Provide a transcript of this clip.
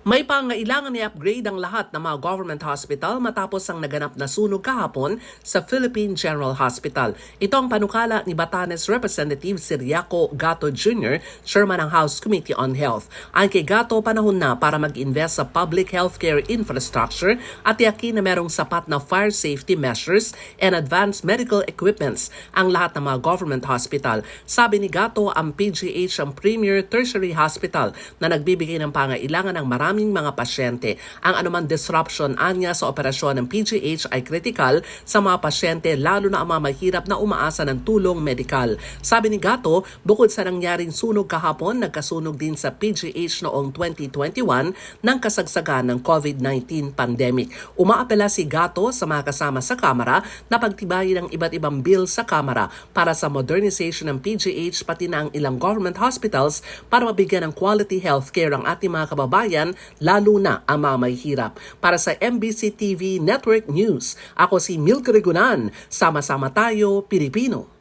May pangailangan i-upgrade ang lahat ng mga government hospital matapos ang naganap na sunog kahapon sa Philippine General Hospital. Ito ang panukala ni Batanes Representative Siriaco Gato Jr., Chairman ng House Committee on Health. Ang kay Gato, panahon na para mag-invest sa public healthcare infrastructure at tiyakin na merong sapat na fire safety measures and advanced medical equipments ang lahat ng mga government hospital. Sabi ni Gato, ang PGH ang premier tertiary hospital na nagbibigay ng pangailangan ng maraming mga pasyente. Ang anumang disruption anya sa operasyon ng PGH ay critical sa mga pasyente lalo na ang mga mahirap na umaasa ng tulong medikal. Sabi ni Gato, bukod sa nangyaring sunog kahapon, nagkasunog din sa PGH noong 2021 ng kasagsagan ng COVID-19 pandemic. Umaapela si Gato sa mga kasama sa Kamara na pagtibayin ang iba't ibang bill sa Kamara para sa modernization ng PGH pati na ang ilang government hospitals para mabigyan ng quality healthcare ang ating mga kababayan lalo na ang mga may hirap. Para sa MBC TV Network News, ako si Milk Regunan. Sama-sama tayo, Pilipino.